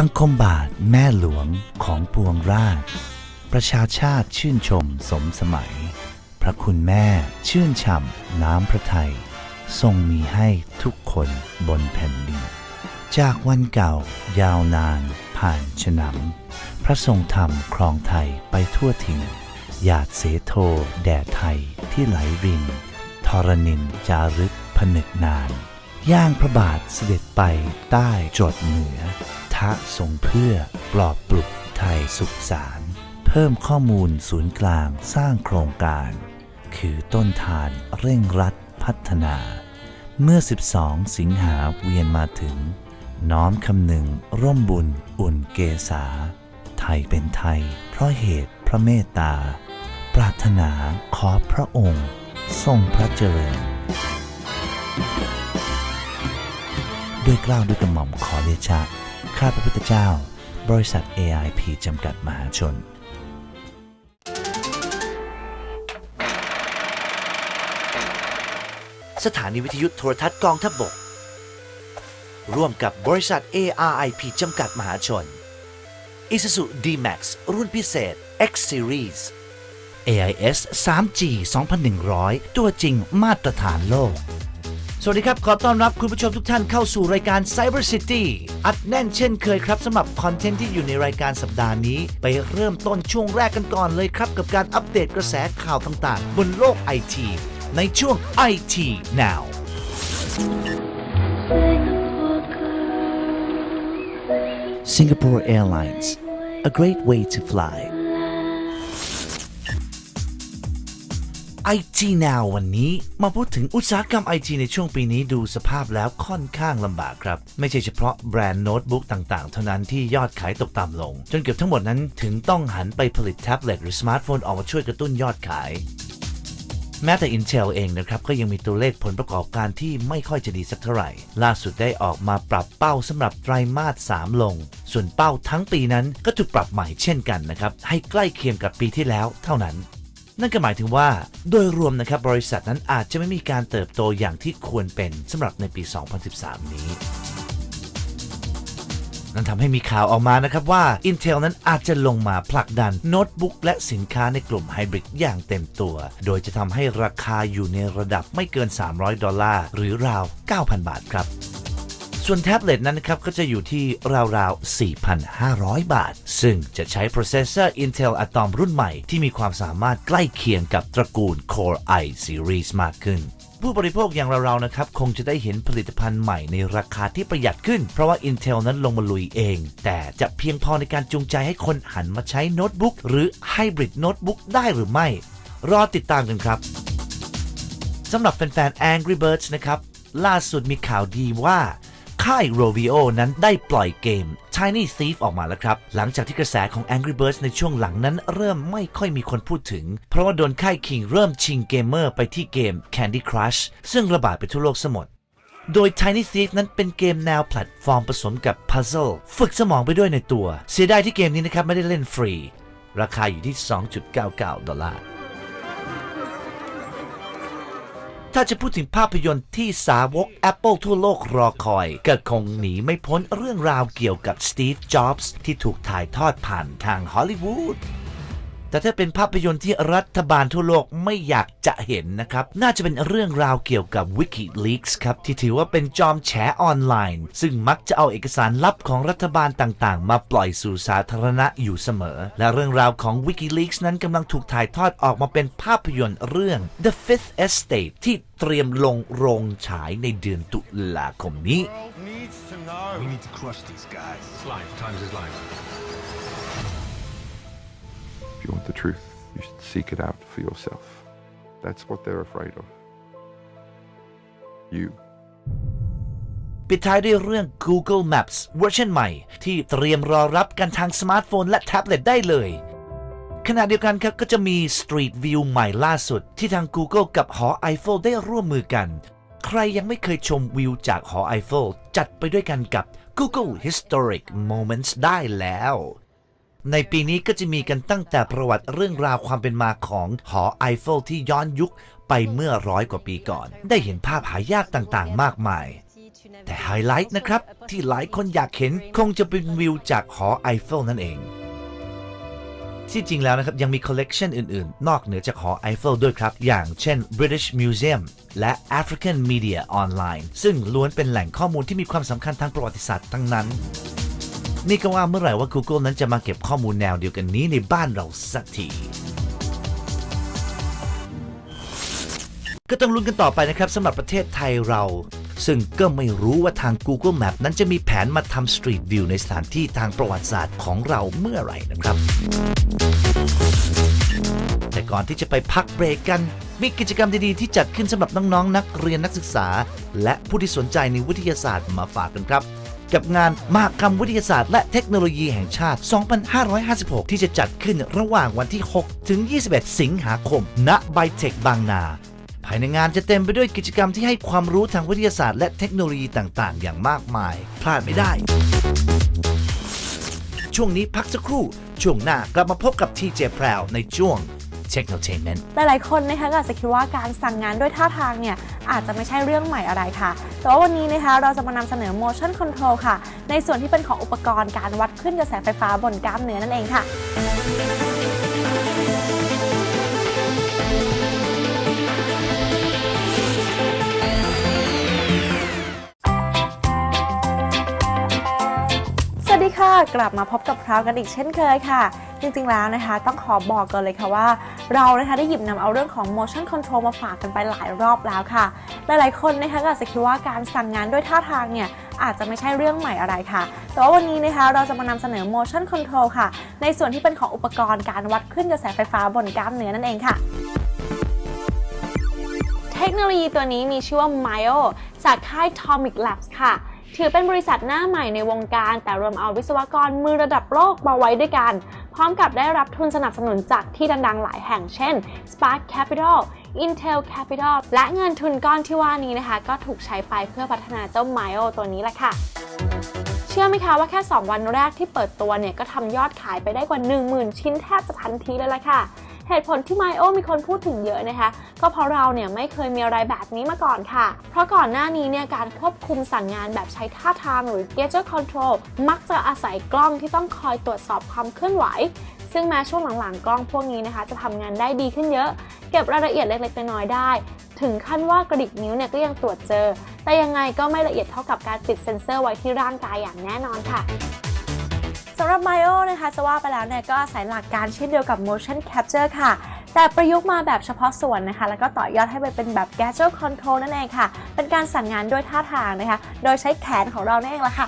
บังคมบาทแม่หลวงของปวงราช ประชาชาติชื่นชมสมสมัย พระคุณแม่ชื่นช่ำน้ำพระทัยทรงมีให้ทุกคนบนแผ่นดิน จากวันเก่ายาวนานผ่านฉนำพระทรงธรรมครองไทยไปทั่วถิ่นหยาดเสโทแด่ไทยที่ไหลรินทรณินจารึกผนึกนาน ย่างพระบาทเสด็จไปใต้จดเหนือ ทะทรงเพื่อปลอบปลุกไทยสุขสาร เพิ่มข้อมูลศูนย์กลางสร้างโครงการ คือต้นทานเร่งรัดพัฒนา เมื่อ 12 สิงหาเวียนมาถึง น้อมคำหนึ่งร่มบุญอุ่นเกษา ไทยเป็นไทย เพราะเหตุพระเมตตา ปรารถนาขอพระองค์ ทรงพระเจริญด้วยเกล้าวด้วยกระหม่อมขอเดชะ ข้าพระพุทธเจ้า บริษัท AIP จำกัดมหาชน สถานีวิทยุโทรทัศน์กองทัพบบก ร่วมกับบริษัท ARIP จำกัดมหาชน Isuzu D-Max รุ่นพิเศษ X Series AIS 3G 2100 ตัวจริงมาตรฐานโลก สวัสดีครับ ขอต้อนรับคุณผู้ชมทุกท่านเข้าสู่รายการ Cyber City อัดแน่นเช่นเคยครับสำหรับคอนเทนต์ที่อยู่ในรายการสัปดาห์นี้ ไปเริ่มต้นช่วงแรกกันก่อนเลยครับ กับการอัปเดตกระแสข่าวต่างๆ บนโลกไอทีในช่วง IT Now Singapore Airlines a great way to fly IT Now วันนี้มาพูดถึงอุตสาหกรรม IT ในช่วงปีนี้ดูสภาพแล้วค่อนข้างลำบากครับ ไม่ใช่เฉพาะแบรนด์โน้ตบุ๊กต่างๆ เท่านั้นที่ยอดขายตกต่ำลง จนเกือบทั้งหมดนั้นถึงต้องหันไปผลิตแท็บเล็ตหรือสมาร์ทโฟนออกมาช่วยกระตุ้นยอดขาย แม้แต่ Intel เองนะครับ ก็ยังมีตัวเลขผลประกอบการที่ไม่ค่อยจะดีสักเท่าไหร่ ล่าสุดได้ออกมาปรับเป้าสำหรับไตรมาส 3 ลง ส่วนเป้าทั้งปีนั้นก็ถูกปรับใหม่เช่นกันนะครับให้ใกล้เคียงกับปีที่แล้วเท่านั้น นั่นก็หมายถึงว่าโดยรวมนะครับบริษัทนั้นอาจจะไม่มีการเติบโตอย่างที่ควรเป็นสำหรับในปี 2013 นี้นั่นทำให้มีข่าวออกมานะครับว่า Intel นั้นอาจจะลงมาผลักดันโน้ตบุ๊กและสินค้าในกลุ่มไฮบริดอย่างเต็มตัว โดยจะทำให้ราคาอยู่ในระดับไม่เกิน 300 ดอลลาร์ หรือราว 9,000 บาทครับ ส่วนแท็บเล็ตนั้นนะครับก็จะอยู่ที่ราวๆ 4,500 บาท ซึ่งจะใช้โปรเซสเซอร์ Intel Atom รุ่นใหม่ที่มีความสามารถใกล้เคียงกับตระกูล Core i Series มากขึ้นผู้บริโภคอย่างเราๆนะครับ คงจะได้เห็นผลิตภัณฑ์ใหม่ในราคาที่ประหยัดขึ้น เพราะว่า Intel นั้นลงมาลุยเอง แต่จะเพียงพอในการจูงใจให้คนหันมาใช้โน้ตบุ๊กหรือไฮบริดโน้ตบุ๊กได้หรือไม่ รอติดตามกันครับสำหรับแฟนๆ Angry Birds นะครับ ล่าสุดมีข่าวดีว่า ค่าย Rovio นั้นได้ปล่อยเกม Tiny Thief ออกมาแล้วครับ หลังจากที่กระแสของ Angry Birds ในช่วงหลังนั้นเริ่มไม่ค่อยมีคนพูดถึง เพราะว่าโดนค่าย King เริ่มชิงเกมเมอร์ไปที่เกม Candy Crush ซึ่งระบาดไปทั่วโลกสมดโดย Tiny Thief นั้นเป็นเกมแนวแพลตฟอร์มผสมกับพัซเซิลฝึกสมองไปด้วยในตัว เสียดายที่เกมนี้นะครับไม่ได้เล่นฟรี ราคาอยู่ที่ 2.99 ดอลลาร์ ถ้าจะพูดถึงภาพยนตร์ที่สาวก Apple ทั่วโลกรอคอย ก็คงหนีไม่พ้นเรื่องราวเกี่ยวกับสตีฟ จ็อบส์ที่ถูกถ่ายทอดผ่านทางฮอลลีวูด แต่ถ้าเป็นภาพยนตร์ที่รัฐบาลทั่วโลกไม่อยากจะเห็นนะครับ น่าจะเป็นเรื่องราวเกี่ยวกับ WikiLeaks ครับ ที่ถือว่าเป็นจอมแฉออนไลน์ ซึ่งมักจะเอาเอกสารลับของรัฐบาลต่างๆ มาปล่อยสู่สาธารณะอยู่เสมอ และเรื่องราวของ WikiLeaks นั้นกำลังถูกถ่ายทอดออกมาเป็นภาพยนตร์เรื่อง The Fifth Estate ที่เตรียมลงโรงฉายในเดือนตุลาคมนี้ We need to crush these guys. It's life. Times is life. You want the truth, you should seek it out for yourself. That's what they're afraid of. You. ปิดท้ายด้วยเรื่อง Google Maps เวอร์ชันใหม่ ที่เตรียมรอรับกันทางสมาร์ทโฟนและแท็บเล็ตได้เลยขณะเดียวกันครับก็จะมี Street View ใหม่ล่าสุด ที่ทาง Google กับหอไอเฟลได้ร่วมมือกัน ใครยังไม่เคยชมวิวจากหอไอเฟลจัดไปด้วยกันกับ Google Historic Moments ได้แล้ว ในปีนี้ก็จะมีกันตั้งแต่ประวัติเรื่องราวความเป็นมาของหอไอเฟลที่ย้อนยุคไปเมื่อร้อยกว่าปีก่อน ได้เห็นภาพหายากต่างๆ มากมาย แต่ไฮไลท์นะครับ ที่หลายคนอยากเห็นคงจะเป็นวิวจากหอไอเฟลนั่นเองที่จริงแล้วนะครับ ยังมีคอลเลกชันอื่น ๆ นอกเหนือจากหอไอเฟลด้วยครับ อย่างเช่น British Museum และ African Media Online ซึ่งล้วนเป็นแหล่งข้อมูลที่มีความสำคัญทางประวัติศาสตร์ทั้งนั้น นี่ก็ว่าเมื่อไหร่ว่า Google นั้นจะมาเก็บข้อมูลแนวเดียวกันนี้ในบ้านเราสักทีก็ต้องลุ้นกันต่อไปนะครับสำหรับประเทศไทยเรา ซึ่งก็ไม่รู้ว่าทาง Google Map นั้นจะมีแผนมาทำ Street View ในสถานที่ทางประวัติศาสตร์ของเราเมื่อไหร่นะครับ แต่ก่อนที่จะไปพักเบรกกัน มีกิจกรรมดีๆที่จัดขึ้นสำหรับน้องๆนักเรียนนักศึกษา และผู้ที่สนใจในวิทยาศาสตร์มาฝากกันครับ กับงานมหกรรมวิทยาศาสตร์และเทคโนโลยีแห่งชาติ 2556 ที่จะจัดขึ้นระหว่างวันที่ 6 ถึง 21 สิงหาคม ณ ไบเทคบางนา ภายในงานจะเต็มไปด้วยกิจกรรมที่ให้ความรู้ทางวิทยาศาสตร์และเทคโนโลยีต่างๆ อย่างมากมาย พลาดไม่ได้ ช่วงนี้พักสักครู่ ช่วงหน้ากลับมาพบกับทีเจแพรวในช่วง Technotainment หลายๆคนนะคะก็อาจจะคิดว่าการสั่งงานด้วยท่าทางเนี่ยอาจจะไม่ใช่เรื่องใหม่อะไรค่ะ แต่ว่าวันนี้นะคะเราจะมานำเสนอ motion control ค่ะ ในส่วนที่เป็นของอุปกรณ์การวัดขึ้นกระแสไฟฟ้าบนกล้ามเนื้อนั่นเองค่ะ กลับมาพบกับพราวกันอีกเช่นเคยค่ะ จริงๆแล้วนะคะ ต้องขอบอกก่อนเลยค่ะว่า เรานะคะได้หยิบนำเอาเรื่องของ motion control มาฝากกันไปหลายรอบแล้วค่ะ หลายๆคนนะคะก็อาจจะคิดว่าการสั่งงานด้วยท่าทางเนี่ยอาจจะไม่ใช่เรื่องใหม่อะไรค่ะ แต่ว่าวันนี้นะคะเราจะมานำเสนอ motion control ค่ะ ในส่วนที่เป็นของอุปกรณ์การวัดคลื่นกระแสไฟฟ้าบนกล้ามเนื้อนั่นเองค่ะ เทคโนโลยีตัวนี้มีชื่อว่า Myo จากค่าย Tomic Labs ค่ะ ถือเป็นบริษัทหน้าใหม่ในวงการ แต่รวมเอาวิศวกรมือระดับโลกมาไว้ด้วยกัน พร้อมกับได้รับทุนสนับสนุนจากที่ดังๆ หลายแห่งเช่น Spark Capital Intel Capital และเงินทุนก้อนที่ว่านี้นะคะ ก็ถูกใช้ไปเพื่อพัฒนาเจ้า Myo ตัวนี้แหละค่ะ เชื่อไหมคะว่าแค่ 2 วันแรกที่เปิดตัวเนี่ย ก็ทำยอดขายไปได้กว่า 10,000 ชิ้นแทบจะทันทีเลยล่ะค่ะ เหตุผลที่ Myo มีคนพูดถึงเยอะนะคะ ก็เพราะเราเนี่ยไม่เคยมีอะไรแบบนี้มาก่อนค่ะ เพราะก่อนหน้านี้เนี่ยการควบคุมสั่งงานแบบใช้ท่าทางหรือ Gesture Control มักจะอาศัยกล้องที่ต้องคอยตรวจสอบความเคลื่อนไหว ซึ่งแม้ช่วงหลังๆ กล้องพวกนี้นะคะ จะทำงานได้ดีขึ้นเยอะ เก็บรายละเอียดเล็กๆน้อยๆได้ ถึงขั้นว่ากระดิกนิ้วเนี่ยก็ยังตรวจเจอ แต่ยังไงก็ไม่ละเอียดเท่ากับการติดเซ็นเซอร์ไว้ที่ร่างกายอย่างแน่นอนค่ะำหรับ Myo นะคะจะว่าไปแล้วเนี่ยก็อาศัยหลักการเช่นเดียวกับ motion capture ค่ะ แต่ประยุกต์มาแบบเฉพาะส่วนนะคะ แล้วก็ต่อยอดให้ไปเป็นแบบ gadget control นั่นเองค่ะ เป็นการสั่งงานด้วยท่าทางนะคะ โดยใช้แขนของเรานั่นเองละค่ะ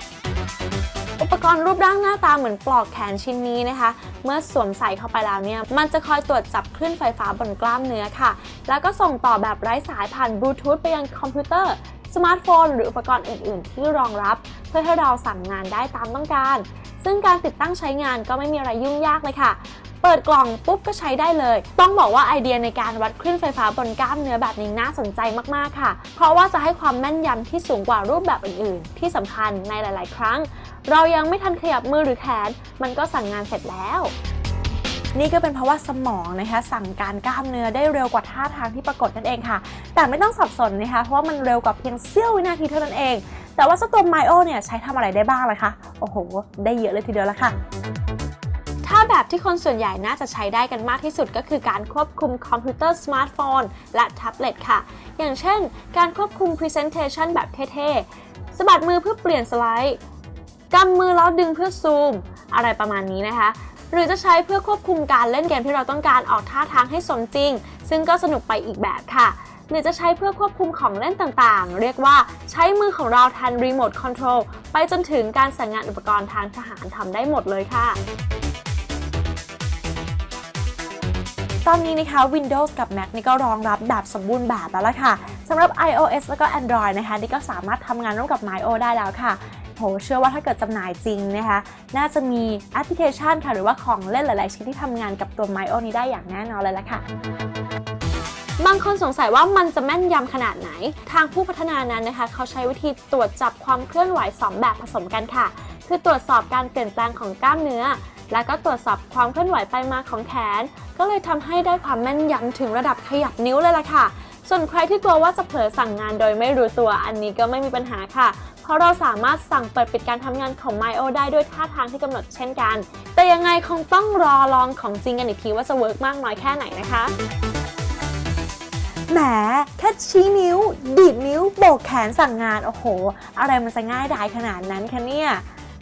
อุปกรณ์รูปร่างหน้าตาเหมือนปลอกแขนชิ้นนี้นะคะ เมื่อสวมใส่เข้าไปแล้วเนี่ย มันจะคอยตรวจจับคลื่นไฟฟ้าบนกล้ามเนื้อค่ะ แล้วก็ส่งต่อแบบไร้สายผ่านบลูทูธไปยังคอมพิวเตอร์สมาร์ทโฟน หรืออุปกรณ์อื่น ๆ ที่รองรับ เพื่อให้เราสั่งงานได้ตามต้องการ ซึ่งการติดตั้งใช้งานก็ไม่มีอะไรยุ่งยากเลยค่ะ เปิดกล่องปุ๊บก็ใช้ได้เลย ต้องบอกว่าไอเดียในการวัดคลื่นไฟฟ้าบนกล้ามเนื้อแบบนี้น่าสนใจมากๆค่ะ เพราะว่าจะให้ความแม่นยำที่สูงกว่ารูปแบบอื่นๆ ที่สำคัญในหลาย ๆ ครั้ง เรายังไม่ทันขยับมือหรือแขน มันก็สั่งงานเสร็จแล้วนี่ก็เป็นเพราะว่าสมองนะคะสั่งการกล้ามเนื้อได้เร็วกว่าท่าทางที่ปรากฏนั่นเองค่ะ แต่ไม่ต้องสับสนนะคะเพราะว่ามันเร็วกว่าเพียงเสี้ยววินาทีเท่านั้นเอง แต่ว่าเจ้าตัว Myo เนี่ยใช้ทำอะไรได้บ้างล่ะคะ โอ้โห ได้เยอะเลยทีเดียวละค่ะถ้าแบบที่คนส่วนใหญ่น่าจะใช้ได้กันมากที่สุดก็คือการควบคุมคอมพิวเตอร์สมาร์ทโฟนและแท็บเล็ตค่ะ อย่างเช่น การควบคุม Presentation แบบเท่ๆสะบัดมือเพื่อเปลี่ยนสไลด์กำมือแล้วดึงเพื่อซูม อะไรประมาณนี้นะคะ หรือจะใช้เพื่อควบคุมการเล่นเกมที่เราต้องการออกท่าทางให้สมจริง ซึ่งก็สนุกไปอีกแบบค่ะ หรือจะใช้เพื่อควบคุมของเล่นต่างๆ เรียกว่าใช้มือของเราแทนรีโมทคอนโทรลไปจนถึงการสั่งงานอุปกรณ์ทางทหารทำได้หมดเลยค่ะตอนนี้นะคะ Windows กับ Mac นี่ก็รองรับแบบสมบูรณ์แบบแล้วล่ะค่ะสำหรับ iOS แล้วก็ Android นะคะ นี่ก็สามารถทำงานร่วมกับ Myo ได้แล้วค่ะโหเชื่อว่าถ้าเกิดจำหน่ายจริงนะคะ น่าจะมีแอปพลิเคชันค่ะ หรือว่าของเล่นหลาย ๆ ชิ้นที่ทำงานกับตัว Myo นี้ได้อย่างแน่นอนเลยล่ะค่ะ บางคนสงสัยว่ามันจะแม่นยำขนาดไหน ทางผู้พัฒนานั้นนะคะ เขาใช้วิธีตรวจจับความเคลื่อนไหว 2 แบบผสมกันค่ะ คือตรวจสอบการเปลี่ยนแปลงของกล้ามเนื้อ และก็ตรวจสอบความเคลื่อนไหวไปมาของแขน ก็เลยทำให้ได้ความแม่นยำถึงระดับขยับนิ้วเลยล่ะค่ะ ส่วนใครที่กลัวว่าจะเผลอสั่งงานโดยไม่รู้ตัวอันนี้ก็ไม่มีปัญหาค่ะเพราะเราสามารถสั่งเปิดปิดการทำงานของ Mio ได้ด้วยท่าทางที่กำหนดเช่นกัน แต่ยังไงคงต้องรอลองของจริงกันอีกทีว่าจะเวิร์กมากน้อยแค่ไหนนะคะ แหมแค่ชี้นิ้ว ดีดนิ้ว โบกแขนสั่งงาน โอ้โห อะไรมันจะง่ายดายขนาดนั้นคะเนี่ย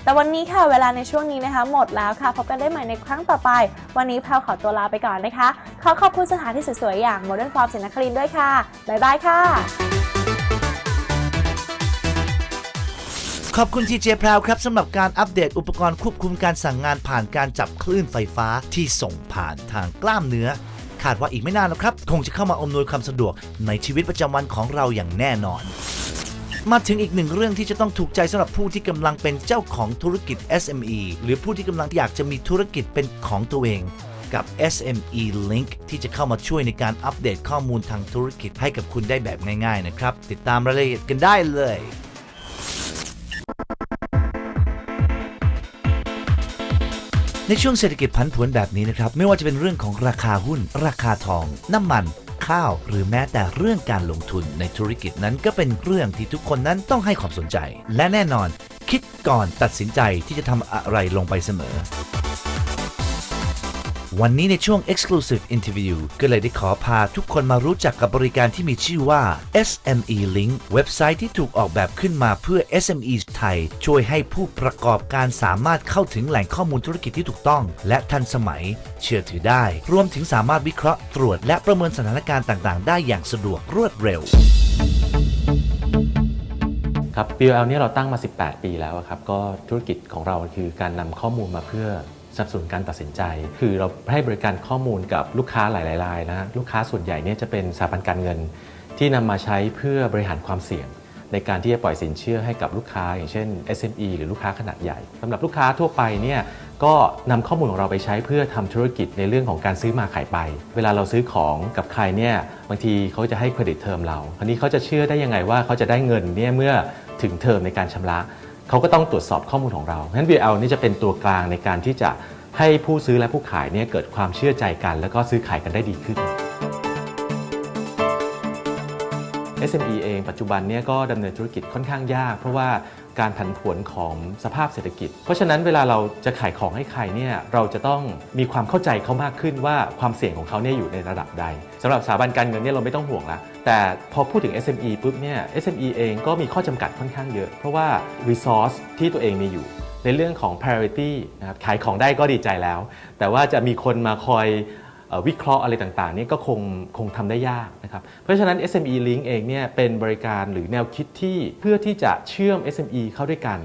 แต่วันนี้ค่ะเวลาในช่วงนี้นะคะ หมดแล้วค่ะ พบกันได้ใหม่ในครั้งต่อไป วันนี้พลวขอตัวลาไปก่อนนะคะ ขอขอบคุณสถานที่สวยๆอย่าง Modern Farm สินครินทร์ด้วยค่ะ บ๊ายบายค่ะขอบคุณทีเจพราวครับสำหรับการอัปเดตอุปกรณ์ควบคุมการสั่งงานผ่านการจับคลื่นไฟฟ้าที่ส่งผ่านทางกล้ามเนื้อาดว่าอีกไม่นานแล้วครับ คงจะเข้ามาอำนวยความสะดวกในชีวิตประจำวันของเราอย่างแน่นอน มาถึงอีกหนึ่งเรื่องที่จะต้องถูกใจสำหรับผู้ที่กำลังเป็นเจ้าของธุรกิจ SME หรือผู้ที่กำลังอยากจะมีธุรกิจเป็นของตัวเองกับ SME Link ที่จะเข้ามาช่วยในการอัปเดตข้อมูลทางธุรกิจให้กับคุณได้แบบง่ายๆนะครับ ติดตามรายละเอียดกันได้เลย ในช่วงเศรษฐกิจผันผวนแบบนี้นะครับ ไม่ว่าจะเป็นเรื่องของราคาหุ้น ราคาทอง น้ำมัน ข้าว หรือแม้แต่เรื่องการลงทุนในธุรกิจนั้นก็เป็นเรื่องที่ทุกคนนั้นต้องให้ความสนใจ และแน่นอน คิดก่อนตัดสินใจที่จะทำอะไรลงไปเสมอ วันนี้ในช่วง Exclusive Interview ก็เลยได้ขอพาทุกคนมารู้จักกับบริการที่มีชื่อว่า SME Link เว็บไซต์ที่ถูกออกแบบขึ้นมาเพื่อ SME ไทย ช่วยให้ผู้ประกอบการสามารถเข้าถึงแหล่งข้อมูลธุรกิจที่ถูกต้อง และทันสมัย เชื่อถือได้ รวมถึงสามารถวิเคราะห์ตรวจ และประเมินสถานการณ์ต่างๆ ได้อย่างสะดวกรวดเร็วครับ BOL เนี่ยเราตั้งมา 18 ปีแล้วครับ ก็ธุรกิจของเราคือการนำข้อมูลมาเพื่อ สนับสนุนการตัดสินใจ คือเราให้บริการข้อมูลกับลูกค้าหลายๆรายนะลูกค้าส่วนใหญ่เนี่ยจะเป็นสถาบันการเงิน ที่นำมาใช้เพื่อบริหารความเสี่ยง ในการที่จะปล่อยสินเชื่อให้กับลูกค้า อย่างเช่น SME หรือลูกค้าขนาดใหญ่สำหรับลูกค้าทั่วไปเนี่ยก็นำข้อมูลของเราไปใช้เพื่อทำธุรกิจในเรื่องของการซื้อมาขายไป เวลาเราซื้อของกับใครเนี่ยบางทีเขาจะให้เครดิตเทอมเราคราวนี้เขาจะเชื่อได้ยังไงว่าเขาจะได้เงินเนี่ยเมื่อถึงเทอมในการชำระ เขาก็ต้องตรวจสอบข้อมูลของเราเพราะฉะนั้น VL นี่จะเป็นตัวกลางในการที่จะให้ผู้ซื้อและผู้ขายเนี่ยเกิดความเชื่อใจกัน แล้วก็ซื้อขายกันได้ดีขึ้น SME เองปัจจุบันเนี่ยก็ดำเนินธุรกิจค่อนข้างยาก เพราะว่าการผันผวนของสภาพเศรษฐกิจ เพราะฉะนั้นเวลาเราจะขายของให้ใครเนี่ยเราจะต้องมีความเข้าใจเขามากขึ้นว่าความเสี่ยงของเขาเนี่ยอยู่ในระดับใดสำหรับสถาบันการเงินเนี่ยเราไม่ต้องห่วงละ แต่พอพูดถึง SME ปุ๊บเนี่ย SME เองก็มีข้อจำกัดค่อนข้างเยอะ เพราะว่า resource ที่ตัวเองมีอยู่ ในเรื่องของ priority นะครับขายของได้ก็ดีใจแล้ว แต่ว่าจะมีคนมาคอยวิเคราะห์อะไรต่างๆนี่ก็คงคงทำได้ยากนะครับ เพราะฉะนั้น SME Link เองเนี่ยเป็นบริการหรือแนวคิดที่เพื่อที่จะเชื่อม SME เข้าด้วยกัน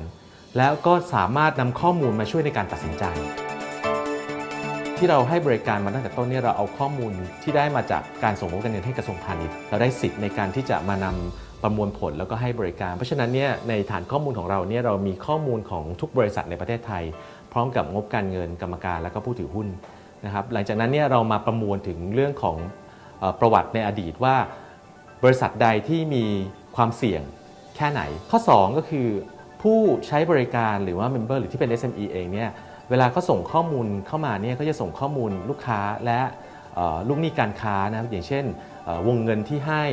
แล้วก็สามารถนำข้อมูลมาช่วยในการตัดสินใจ ที่เราให้บริการมาตั้งแต่ต้นเนี่ยเราเอาข้อมูลที่ได้มาจากการส่งงบการเงินให้กระทรวงพาณิชย์เราได้สิทธิ์ในการที่จะมานำประมวลผลแล้วก็ให้บริการ เพราะฉะนั้นเนี่ยในฐานข้อมูลของเราเนี่ยเรามีข้อมูลของทุกบริษัทในประเทศไทย พร้อมกับงบการเงินกรรมการแล้วก็ผู้ถือหุ้นนะครับหลังจากนั้นเนี่ยเรามาประมวลถึงเรื่องของประวัติในอดีตว่า บริษัทใดที่มีความเสี่ยงแค่ไหน ข้อ 2 ก็คือผู้ใช้บริการหรือว่า Member หรือที่เป็น SME เองเนี่ย เวลาเขาส่งข้อมูลเข้ามาเนี่ยเขาจะส่งข้อมูลลูกค้าและลูกหนี้การค้านะครับอย่างเช่น วงเงินที่ให้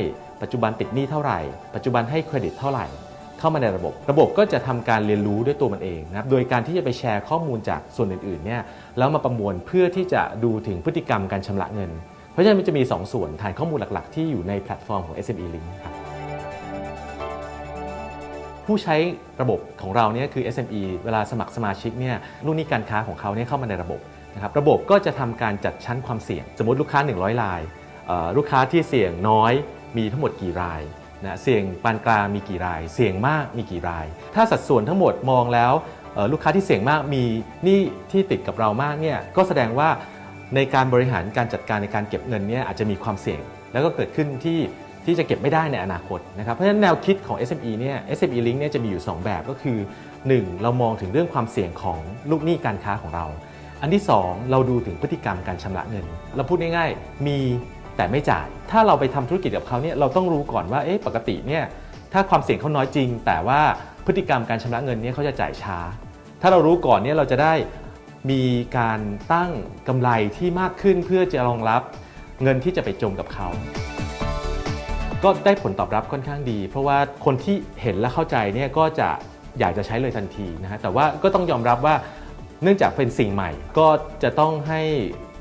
ปัจจุบันติดหนี้เท่าไหร่ ปัจจุบันให้เครดิตเท่าไหร่ เข้ามาในระบบ ระบบก็จะทำการเรียนรู้ด้วยตัวมันเองนะครับโดยการที่จะไปแชร์ข้อมูลจากส่วนอื่นๆเนี่ยแล้วมาประมวลเพื่อที่จะดูถึงพฤติกรรมการชำระเงิน เพราะฉะนั้นมันจะมี 2 ส่วนฐานข้อมูลหลักๆ ที่อยู่ในแพลตฟอร์มของ SME Link ครับ ผู้ใช้ระบบของเราเนี่ยคือ SME เวลาสมัครสมาชิกเนี่ยลูกหนี้การค้าของเขาเนี่ยเข้ามาในระบบนะครับระบบก็จะทำการจัดชั้นความเสี่ยง สมมติลูกค้า 100รายลูกค้าที่เสี่ยงน้อยมีทั้งหมดกี่รายนะเสี่ยงปานกลางมีกี่ราย เสี่ยงมากมีกี่ราย ถ้าสัดส่วนทั้งหมดมองแล้วลูกค้าที่เสี่ยงมากมีหนี้ที่ติดกับเรามากเนี่ยก็แสดงว่าในการบริหารการจัดการในการเก็บเงินเนี่ยอาจจะมีความเสี่ยง แล้วก็เกิดขึ้นที่ ที่จะเก็บไม่ได้ในอนาคตนะครับเพราะฉะนั้นแนวคิดของ SME เนี่ย SME Link เนี่ยจะมีอยู่ 2 แบบก็คือ 1. เรามองถึงเรื่องความเสี่ยงของลูกหนี้การค้าของเรา อันที่ 2 เราดูถึงพฤติกรรมการชำระเงิน เราพูดง่ายๆ มีแต่ไม่จ่าย ถ้าเราไปทำธุรกิจกับเขาเนี่ยเราต้องรู้ก่อนว่าเอ๊ะปกติเนี่ยถ้าความเสี่ยงเขาน้อยจริง แต่ว่าพฤติกรรมการชำระเงินเนี่ยเขาจะจ่ายช้า ถ้าเรารู้ก่อนเนี่ยเราจะได้มีการตั้งกำไรที่มากขึ้นเพื่อจะรองรับเงินที่จะไปจมกับเขา ก็ได้ผลตอบรับค่อนข้างดี เพราะว่าคนที่เห็นและเข้าใจเนี่ยก็จะอยากจะใช้เลยทันทีนะฮะแต่ว่าก็ต้องยอมรับว่าเนื่องจากเป็นสิ่งใหม่ ก็จะต้องให้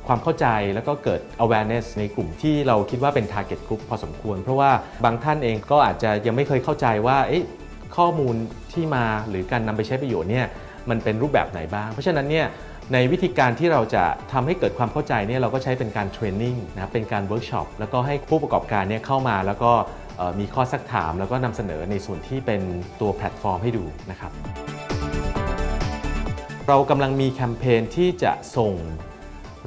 ความเข้าใจแล้วก็เกิด awareness ในกลุ่มที่เราคิดว่าเป็น target group พอสมควร เพราะว่าบางท่านเองก็อาจจะยังไม่เคยเข้าใจว่าข้อมูลที่มาหรือการนำไปใช้ประโยชน์เนี่ยมันเป็นรูปแบบไหนบ้าง เพราะฉะนั้นเนี่ย ในวิธีการที่เราจะทำให้เกิดความเข้าใจเนี่ยเราก็ใช้เป็นการเทรนนิ่งนะครับเป็นการเวิร์กช็อปแล้วก็ให้ผู้ประกอบการเนี่ยเข้ามาแล้วก็มีข้อสักถามแล้วก็นำเสนอในส่วนที่เป็นตัวแพลตฟอร์มให้ดูนะครับ เรากำลังมีแคมเปญที่จะส่ง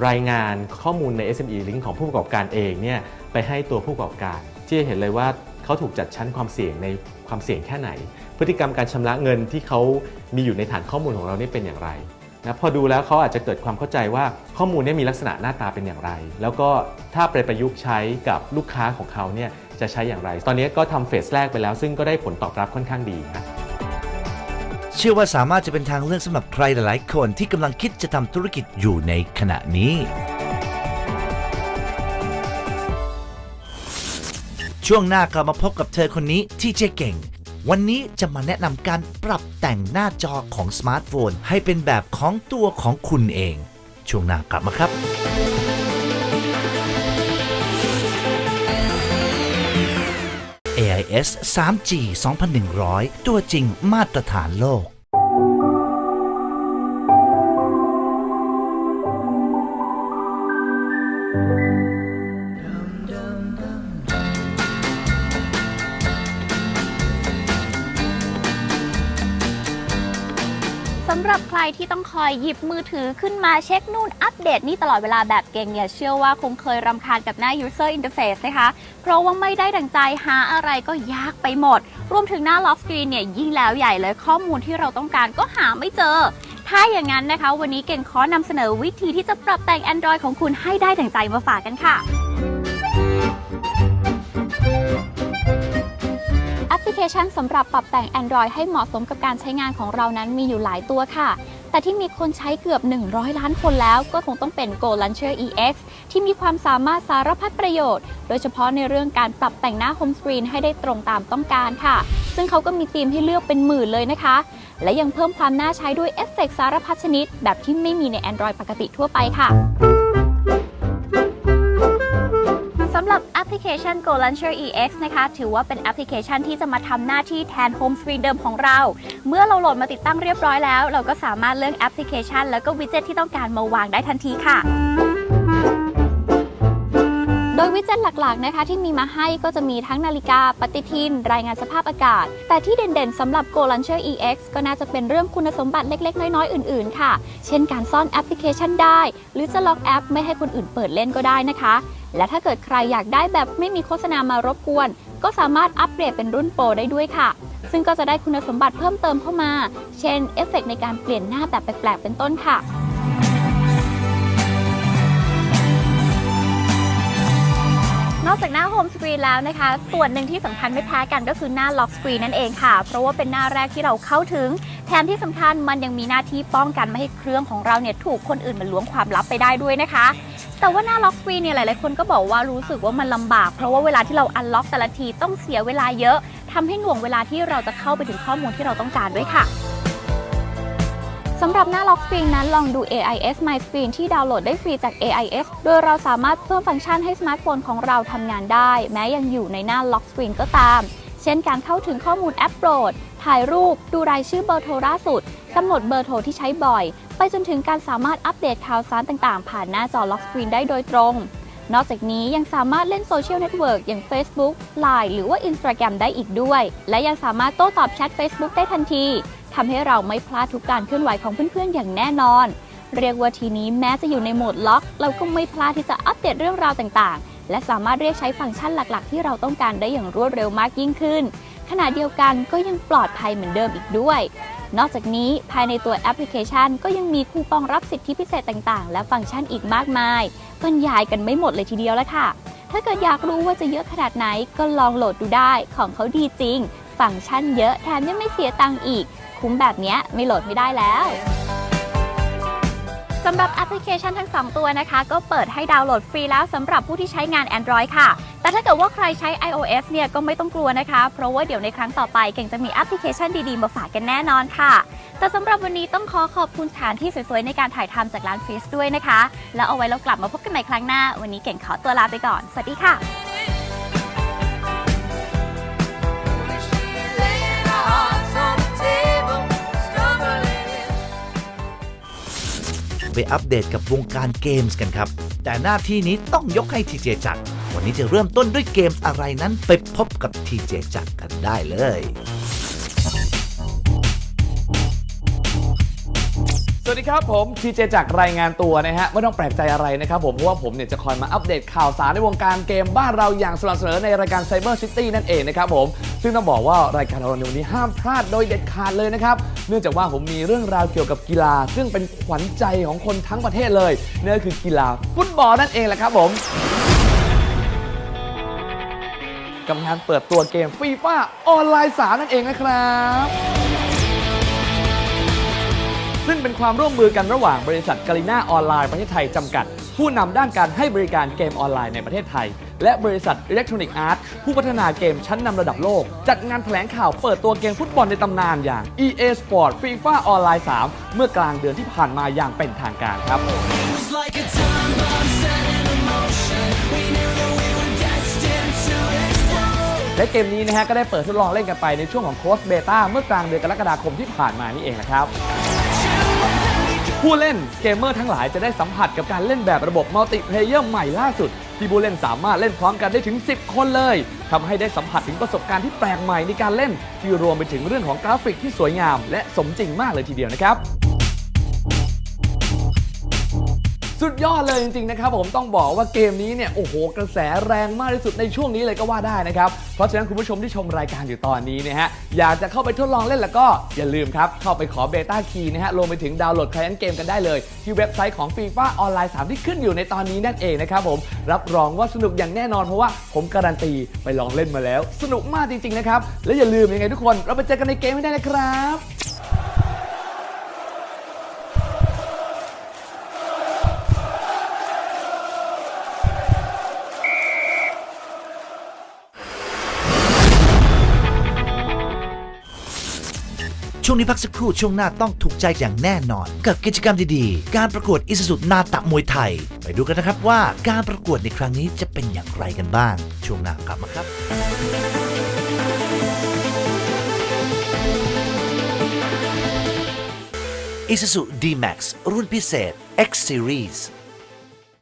รายงานข้อมูลใน SME Link ของผู้ประกอบการเองเนี่ยไปให้ตัวผู้ประกอบการ ที่จะเห็นเลยว่าเขาถูกจัดชั้นความเสี่ยงในความเสี่ยงแค่ไหน พฤติกรรมการชำระเงินที่เขามีอยู่ในฐานข้อมูลของเรานี่เป็นอย่างไร นะพอดูแล้วเขาอาจจะเกิดความเข้าใจว่าข้อมูลนี้มีลักษณะหน้าตาเป็นอย่างไร แล้วก็ถ้าไปประยุกต์ใช้กับลูกค้าของเขาเนี่ยจะใช้อย่างไร ตอนนี้ก็ทำเฟสแรกไปแล้ว ซึ่งก็ได้ผลตอบรับค่อนข้างดีนะเชื่อว่าสามารถจะเป็นทางเลือกสำหรับใครหลาย ๆ คนที่กำลังคิดจะทำธุรกิจอยู่ในขณะนี้ ช่วงหน้ากลับมาพบกับเธอคนนี้ที่เจเก่ง วันนี้จะมาแนะนำการปรับแต่งหน้าจอของสมาร์ทโฟน ให้เป็นแบบของตัวของคุณเอง ช่วงหน้ากลับมาครับ AIS 3G 2100 ตัวจริงมาตรฐานโลก สำหรับใครที่ต้องคอยหยิบมือถือขึ้นมาเช็คนู่นอัปเดตนี่ตลอดเวลาแบบเก่งเนี่ย เชื่อว่าคงเคยรำคาญกับหน้า user interface นะคะ เพราะว่าไม่ได้ดังใจหาอะไรก็ยากไปหมด รวมถึงหน้า lock screen เนี่ยยิ่งแล้วใหญ่เลยข้อมูลที่เราต้องการก็หาไม่เจอ ถ้าอย่างนั้นนะคะ วันนี้เก่งขอนำเสนอวิธีที่จะปรับแต่ง Android ของคุณให้ได้ดังใจมาฝากกันค่ะ พลิเคชันสำหรับปรับแต่ง Android ให้เหมาะสมกับการใช้งานของเรานั้นมีอยู่หลายตัวค่ะ แต่ที่มีคนใช้เกือบ 100 ล้านคนแล้วก็คงต้องเป็น Go Launcher EX ที่มีความสามารถสารพัดประโยชน์ โดยเฉพาะในเรื่องการปรับแต่งหน้า Home Screen ให้ได้ตรงตามต้องการค่ะ ซึ่งเขาก็มีธีมให้เลือกเป็นหมื่นเลยนะคะ และยังเพิ่มความน่าใช้ด้วยเอฟเฟกต์สารพัดชนิด แบบที่ไม่มีใน Android ปกติทั่วไปค่ะ พลิเคชัน Go Launcher EX นะคะ ถือว่าเป็นแอปพลิเคชันที่จะมาทำหน้าที่แทน Home Screen เดิมของเรา เมื่อเราโหลดมาติดตั้งเรียบร้อยแล้ว เราก็สามารถเลือกแอปพลิเคชัน แล้วก็วิดเจ็ตที่ต้องการมาวางได้ทันทีค่ะ ดยวิดเจ็ตหลักๆนะคะที่มีมาให้ก็จะมีทั้งนาฬิกาปฏิทิน รายงานสภาพอากาศ แต่ที่เด่นๆสำหรับ Go Launcher EX ก็น่าจะเป็นเรื่องคุณสมบัติเล็ก ๆ น้อยๆ อื่นๆ ค่ะ เช่นการซ่อนแอปพลิเคชันได้ หรือจะล็อกแอปไม่ให้คนอื่นเปิดเล่นก็ได้นะคะ และถ้าเกิดใครอยากได้แบบไม่มีโฆษณามารบกวน ก็สามารถอัปเกรดเป็นรุ่นโปรได้ด้วยค่ะ ซึ่งก็จะได้คุณสมบัติเพิ่มเติมเข้ามา เช่นเอฟเฟกต์ในการเปลี่ยนหน้าแบบแปลกๆเป็นต้นค่ะ อกจากหน้า Home Screen แล้วนะคะ ส่วนหนึ่งที่สำคัญไม่แพ้กันก็คือหน้า Lock Screen นั่นเองค่ะ เพราะว่าเป็นหน้าแรกที่เราเข้าถึง แถมที่สำคัญมันยังมีหน้าที่ป้องกันไม่ให้เครื่องของเราเนี่ยถูกคนอื่นมาล้วงความลับไปได้ด้วยนะคะ แต่ว่าหน้า Lock Screen เนี่ยหลายๆคนก็บอกว่ารู้สึกว่ามันลำบาก เพราะว่าเวลาที่เรา unlock แต่ละทีต้องเสียเวลาเยอะทำให้หน่วงเวลาที่เราจะเข้าไปถึงข้อมูลที่เราต้องการด้วยค่ะ สำหรับหน้า Lock Screen นั้นลองดู AIS My Screen ที่ดาวน์โหลดได้ฟรีจาก AIS โดยเราสามารถเพิ่มฟังก์ชันให้สมาร์ทโฟนของเราทำงานได้ แม้ยังอยู่ในหน้า Lock Screen ก็ตาม เช่นการเข้าถึงข้อมูลแอปโปรด ถ่ายรูป ดูรายชื่อเบอร์โทรล่าสุดกำหนดเบอร์โทรที่ใช้บ่อย ไปจนถึงการสามารถอัปเดตข่าวสารต่างๆ ผ่านหน้าจอ Lock Screen ได้โดยตรง นอกจากนี้ยังสามารถเล่นโซเชียลเน็ตเวิร์กอย่าง Facebook Line หรือว่า Instagram ได้อีกด้วย และยังสามารถโต้ตอบแชท Facebook ได้ทันที ทำให้เราไม่พลาดทุกการเคลื่อนไหวของเพื่อนๆ อย่างแน่นอน เรียกว่าทีนี้แม้จะอยู่ในโหมดล็อก เราก็ไม่พลาดที่จะอัปเดตเรื่องราวต่างๆ และสามารถเรียกใช้ฟังก์ชันหลักๆ ที่เราต้องการได้อย่างรวดเร็วมากยิ่งขึ้น ขณะเดียวกันก็ยังปลอดภัยเหมือนเดิมอีกด้วย นอกจากนี้ภายในตัวแอปพลิเคชัน ก็ยังมีคูปองรับสิทธิพิเศษต่างๆ และฟังก์ชันอีกมากมายบรรยายกันไม่หมดเลยทีเดียวแล้วค่ะ ถ้าเกิดอยากรู้ว่าจะเยอะขนาดไหนก็ลองโหลดดูได้ ของเขาดีจริง ฟังก์ชันเยอะแถมยังไม่เสียตังค์อีก คุ้มแบบนี้ไม่โหลดไม่ได้แล้วสำหรับแอปพลิเคชันทั้ง 2 ตัวนะคะ ก็เปิดให้ดาวน์โหลดฟรีแล้วสำหรับผู้ที่ใช้งาน Android ค่ะ แต่ถ้าเกิดว่าใครใช้ iOS เนี่ยก็ไม่ต้องกลัวนะคะ เพราะว่าเดี๋ยวในครั้งต่อไปเก่งจะมีแอปพลิเคชันดีๆ มาฝากกันแน่นอนค่ะ แต่สำหรับวันนี้ต้องขอขอบคุณสถานที่สวยๆ ในการถ่ายทำจากร้านฟิสด้วยนะคะ แล้วเอาไว้เรากลับมาพบกันใหม่ครั้งหน้า วันนี้เก่งขอตัวลาไปก่อน สวัสดีค่ะ ไปอัปเดตกับวงการเกมส์กันครับ แต่หน้าที่นี้ต้องยกให้ทีเจจักรวันนี้จะเริ่มต้นด้วยเกมส์อะไรนั้นไปพบกับทีเจจักรกันได้เลยสวัสดีครับผมทีเจจากรายงานตัวนะฮะ ไม่ต้องแปลกใจอะไรนะครับผม เพราะว่าผมเนี่ยจะคอยมาอัปเดตข่าวสารในวงการเกมบ้านเราอย่างสม่ำเสมอในรายการ Cyber City นั่นเองนะครับผม ซึ่งต้องบอกว่ารายการเราในวันนี้ห้ามพลาดโดยเด็ดขาดเลยนะครับ เนื่องจากว่าผมมีเรื่องราวเกี่ยวกับกีฬา ซึ่งเป็นขวัญใจของคนทั้งประเทศเลยนั่นก็คือกีฬาฟุตบอลนั่นเองแหละครับผมกับงานเปิดตัวเกมฟีฟ่าออนไลน์3นั่นเองนะครับซึ่งเป็นความร่วมมือกันระหว่างบริษัทกาลิน่าออนไลน์ประเทศไทยจำกัด ผู้นำด้านการให้บริการเกมออนไลน์ในประเทศไทย และบริษัทอิเล็กทรอนิกส์อาร์ตผู้พัฒนาเกมชั้นนำระดับโลก จัดงานแถลงข่าวเปิดตัวเกมฟุตบอลในตำนานอย่าง EA Sport FIFA ออนไลน์3เมื่อกลางเดือนที่ผ่านมาอย่างเป็นทางการครับ และเกมนี้นะฮะก็ได้เปิดทดลองเล่นกันไปในช่วงของโค้ชเบต้าเมื่อกลางเดือนกรกฎาคมที่ผ่านมานี่เองนะครับผู้เล่นเกมเมอร์ทั้งหลายจะได้สัมผัสกับการเล่นแบบระบบมัลติเพลเยอร์ใหม่ล่าสุด ที่ผู้เล่นสามารถเล่นพร้อมกันได้ถึง 10 คนเลยทำให้ได้สัมผัสถึงประสบการณ์ที่แปลกใหม่ในการเล่น ที่รวมไปถึงเรื่องของกราฟิกที่สวยงาม และสมจริงมากเลยทีเดียวนะครับ สุดยอดเลยจริงๆนะครับผมต้องบอกว่าเกมนี้เนี่ยโอ้โหกระแสแรงมากที่สุดในช่วงนี้เลยก็ว่าได้นะครับ เพราะฉะนั้นคุณผู้ชมที่ชมรายการอยู่ตอนนี้นะฮะอยากจะเข้าไปทดลองเล่นแล้วก็อย่าลืมครับ เข้าไปขอเบต้าคีย์นะฮะรวมไปถึงดาวน์โหลดคลายนเกมกันได้เลย ที่เว็บไซต์ของ FIFA ออนไลน์3ที่ขึ้นอยู่ในตอนนี้นั่นเองนะครับผมรับรองว่าสนุกอย่างแน่นอนเพราะว่าผมการันตีไปลองเล่นมาแล้ว สนุกมากจริงๆนะครับและอย่าลืมยังไงทุกคนเราไปเจอกันในเกมให้ได้นะครับ ช่วงนี้พักสักครู่ช่วงหน้าต้องถูกใจอย่างแน่นอน กับกิจกรรมดีๆ การประกวดอิสุสุนาตะมวยไทย ไปดูกันนะครับว่าการประกวดในครั้งนี้จะเป็นอย่างไรกันบ้าง ช่วงหน้ากลับมาครับ Isuzu D-Max รุ่นพิเศษ X Series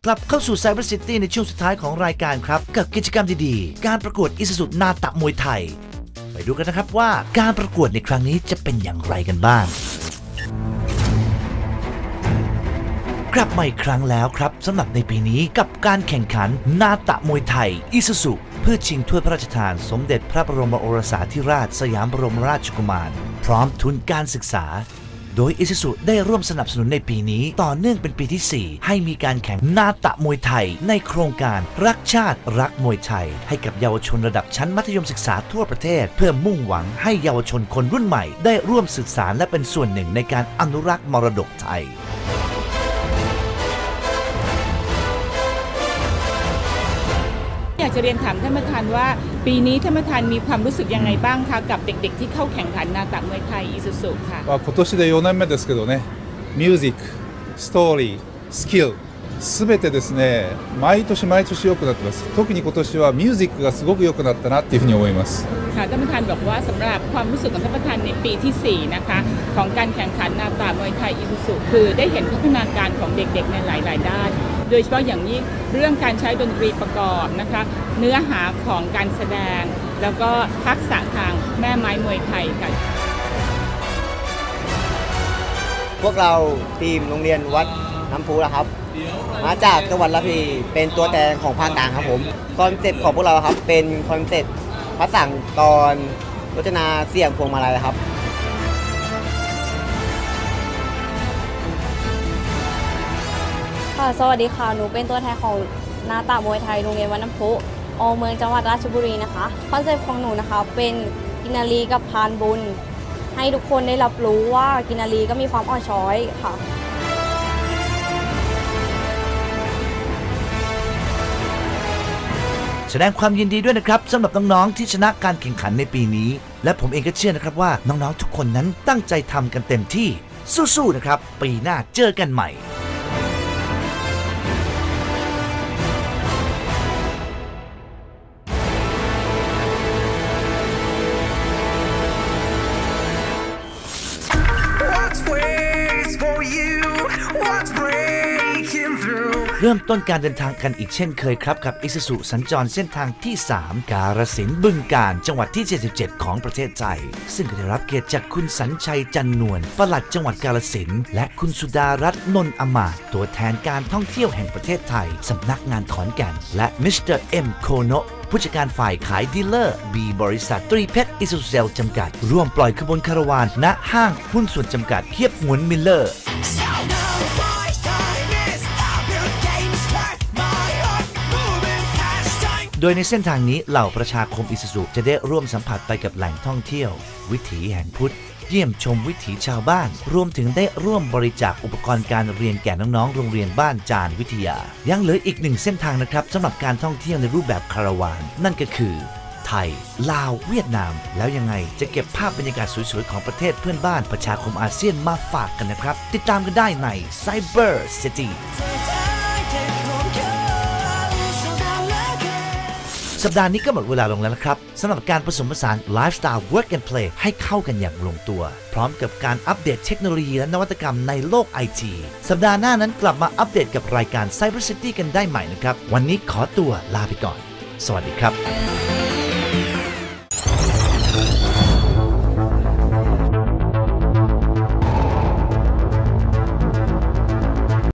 กลับเข้าสู่ Cyber City ในช่วงสุดท้ายของรายการครับ กับกิจกรรมดีๆ การประกวดอิสุสุนาตะมวยไทย ดูกันนะครับว่าการประกวดในครั้งนี้จะเป็นอย่างไรกันบ้างกลับมาอีกครั้งแล้วครับสำหรับในปีนี้กับการแข่งขันนาตะมวยไทย อิสุสุเพื่อชิงถ้วยพระราชทาน สมเด็จพระบรมโอรสาธิราชสยามบรมราชกุมาร พร้อมทุนการศึกษา โดยอิสุสุได้ร่วมสนับสนุนในปีนี้ ต่อเนื่องเป็นปีที่ 4 ให้มีการแข่งนาตะมวยไทย ในโครงการรักชาติรักมวยไทย ให้กับเยาวชนระดับชั้นมัธยมศึกษาทั่วประเทศ เพื่อมุ่งหวังให้เยาวชนคนรุ่นใหม่ ได้ร่วมศึกษาและเป็นส่วนหนึ่งในการอนุรักษ์มรดกไทยอยากจะเรียนถามท่านประธานว่า ปีนี้ท่านประธานมีความรู้สึกยังไงบ้างคะกับเด็กๆ ที่เข้าแข่งขันนาตะมวยไทยอิสุสุค่ะ まあ、今年で4年目ですけどねミュージックストーリースキルすべてですね毎年毎年良くなってます特に今年はミュージックがすごく良くなったなっていうふうに思います ค่ะท่านประธานบอกว่าสำหรับความรู้สึกของท่านประธานในปีที่ 4 นะคะ ของการแข่งขันนาตามวยไทยอิสุสุคือได้เห็นพัฒนาการของเด็กๆในหลาย ๆ ด้าน โดยเฉพาะอย่างยิ่งเรื่องการใช้ดนตรีประกอบนะคะ เนื้อหาของการแสดง แล้วก็ทักษะทางแม่ไม้มวยไทยค่ะพวกเราทีมโรงเรียนวัดน้ำพุนะครับ มาจากจังหวัดละพีเป็นตัวแทนของภาคกลางครับผมคอนเซ็ปต์ของพวกเราครับเป็นคอนเซ็ปต์พระสั่งกรรจนาเสียงพวงมาลัยครับ ค่ะ สวัสดีค่ะ หนูเป็นตัวแทนของนาตามวยไทย โรงเรียนวัดน้ำพุอเมืองจังหวัดราชบุรีนะคะ คอนเซ็ปต์ของหนูนะคะ เป็นกินนารีกับพานบุญ ให้ทุกคนได้รับรู้ว่ากินนารีก็มีความอ่อนช้อยค่ะแสดงความยินดีด้วยนะครับสำหรับน้องๆที่ชนะการแข่งขันในปีนี้ และผมเองก็เชื่อนะครับว่าน้องๆทุกคนนั้นตั้งใจทำกันเต็มที่สู้ๆนะครับ ปีหน้าเจอกันใหม่ เริ่มต้นการเดินทางกันอีกเช่นเคยครับ กับอิสสุสัญจรเส้นทางที่ 3 การสินบึงการจังหวัดที่ 77 ของประเทศไทย ซึ่งได้รับเกียรติจากคุณสัญชัยจันนวลปลัดจังหวัดกาลสินและคุณสุดารัตน์นนอมาตย์ตัวแทนการท่องเที่ยวแห่งประเทศไทยสำนักงานขอนแก่น และมิสเตอร์เอ็มโคโนผู้จัดการฝ่ายขายดีลเลอร์บีบริษัทตรีเพชรอิสุเซลจำกัด ร่วมปล่อยขบวนคาราวานณห้างหุ้นส่วนจำกัดเคียบหมุนมิลเลอร์ โดยในเส้นทางนี้เหล่าประชาคมอิสสุจะได้ร่วมสัมผัสไปกับแหล่งท่องเที่ยว วิถีแห่งพุทธ เยี่ยมชมวิถีชาวบ้าน รวมถึงได้ร่วมบริจาคอุปกรณ์การเรียนแก่น้องๆ โรงเรียนบ้านจานวิทยา ยังเหลืออีกหนึ่งเส้นทางนะครับสำหรับการท่องเที่ยวในรูปแบบคาราวาน นั่นก็คือไทย ลาว เวียดนาม แล้วยังไงจะเก็บภาพบรรยากาศสวยๆ ของประเทศเพื่อนบ้านประชาคมอาเซียนมาฝากกันนะครับ ติดตามกันได้ใน Cyber City สัปดาห์นี้ก็หมดเวลาลงแล้วนะครับสำหรับการผสมผสานไลฟ์สไตล์ Work and Play ให้เข้ากันอย่างลงตัว พร้อมกับการอัปเดตเทคโนโลยีและนวัตกรรมในโลกไอทีสัปดาห์หน้านั้นกลับมาอัปเดตกับรายการ Cyber City กันได้ใหม่นะครับ วันนี้ขอตัวลาไปก่อน สวัสดีครับ